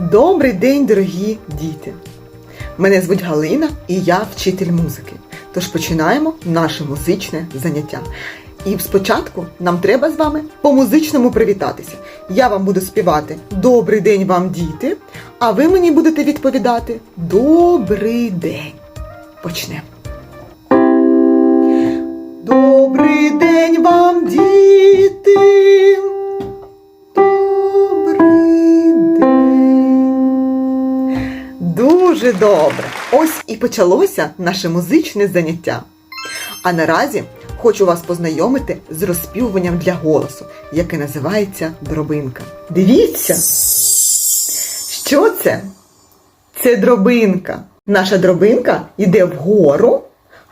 Добрий день, дорогі діти! Мене звуть Галина і я вчитель музики. Тож починаємо наше музичне заняття. І спочатку нам треба з вами по-музичному привітатися. Я вам буду співати Добрий день вам, діти, а ви мені будете відповідати Добрий день. Почнемо. Дуже добре. Ось і почалося наше музичне заняття. А наразі хочу вас познайомити з розспівуванням для голосу, яке називається дробинка. Дивіться, що це? Це дробинка. Наша дробинка йде вгору,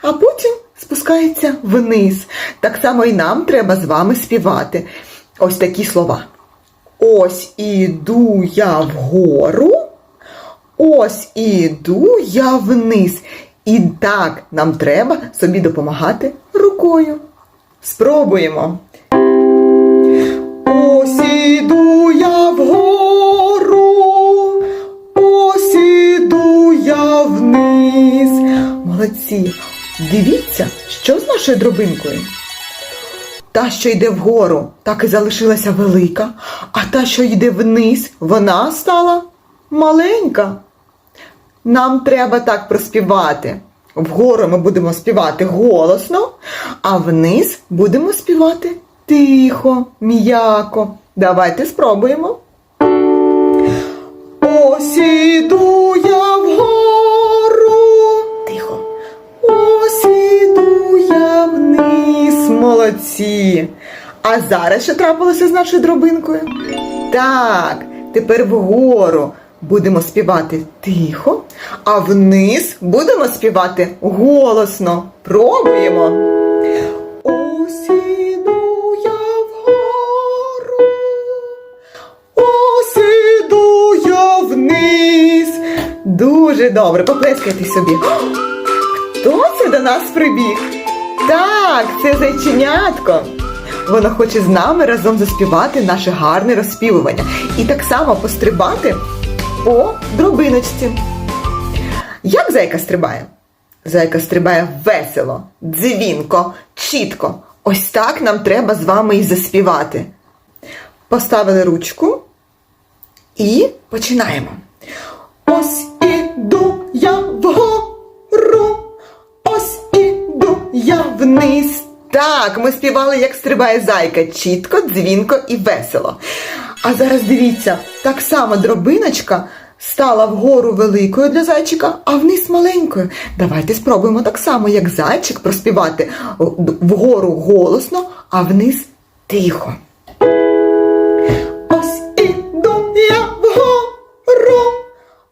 а потім спускається вниз. Так само і нам треба з вами співати. Ось такі слова. Ось іду я вгору, ось іду я вниз. І так нам треба собі допомагати рукою. Спробуємо. Ось іду я вгору, ось іду я вниз. Молодці. Дивіться, що з нашою дробинкою. Та, що йде вгору, так і залишилася велика, а та, що йде вниз, вона стала маленька. Нам треба так проспівати. Вгору ми будемо співати голосно, а вниз будемо співати тихо, м'яко. Давайте спробуємо. Ось іду я вгору. Тихо. Ось іду я вниз. Молодці. А зараз що трапилося з нашою дробинкою? Так, тепер вгору будемо співати тихо, а вниз будемо співати голосно. Пробуємо. Ось іду я вгору. Я вниз. Дуже добре, поплескайте собі. Хто це до нас прибіг? Так, це зайченятко. Воно хоче з нами разом заспівати наше гарне розспівування і так само пострибати по дробиночці. Як зайка стрибає? Зайка стрибає весело, дзвінко, чітко. Ось так нам треба з вами і заспівати. Поставили ручку і починаємо. Ось іду я вгору, ось іду я вниз. Так, ми співали, як стрибає зайка, чітко, дзвінко і весело. А зараз дивіться, так само дробиночка стала вгору великою для зайчика, а вниз маленькою. Давайте спробуємо так само, як зайчик, проспівати вгору голосно, а вниз тихо. Ось іду я вгору,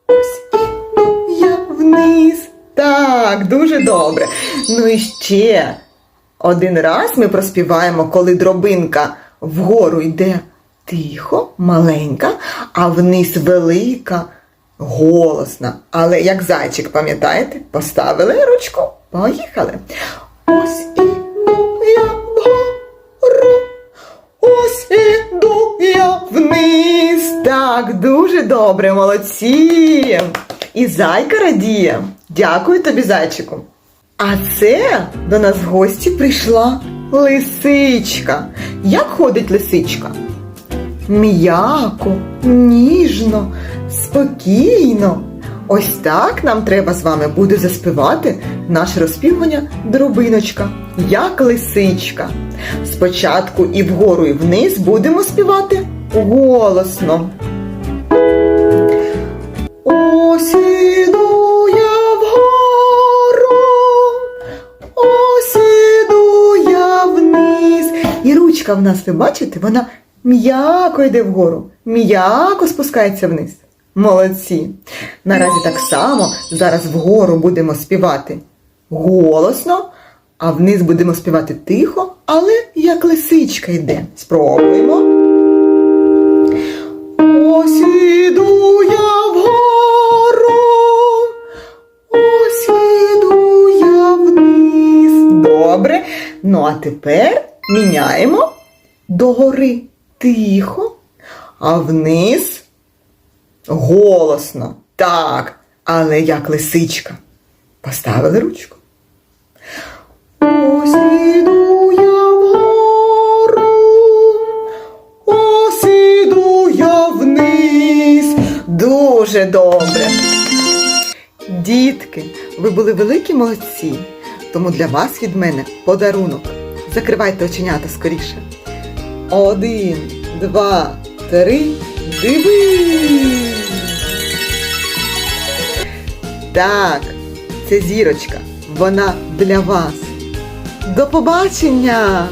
ось іду я вниз. Так, дуже добре. Ну і ще один раз ми проспіваємо, коли дробинка вгору йде тихо, маленька, а вниз велика, голосна. Але як зайчик, пам'ятаєте, поставили ручку, поїхали. Ось іду я вгору, ось іду я вниз. Так, дуже добре, молодці. І зайка радіє. Дякую тобі, зайчику. А це до нас в гості прийшла лисичка. Як ходить лисичка? М'яко, ніжно, спокійно. Ось так нам треба з вами буде заспівати наше розпівування дробиночка, як лисичка. Спочатку і вгору, і вниз будемо співати голосно. Ось я вгору, ось іду я вниз. І ручка в нас, ви бачите, вона м'яко йде вгору, м'яко спускається вниз. Молодці. Наразі так само зараз вгору будемо співати голосно, а вниз будемо співати тихо, але як лисичка йде. Спробуємо. Ось іду я вгору, ось іду я вниз. Добре. Ну а тепер міняємо догори тихо, а вниз Голосно. Так, але як лисичка. Поставили ручку. Ось іду я вгору, ось іду я вниз. Дуже добре. Дітки, ви були великі молодці, тому для вас від мене подарунок. Закривайте оченята скоріше. Один, два, три, Диви! Так, це зірочка, вона для вас. До побачення!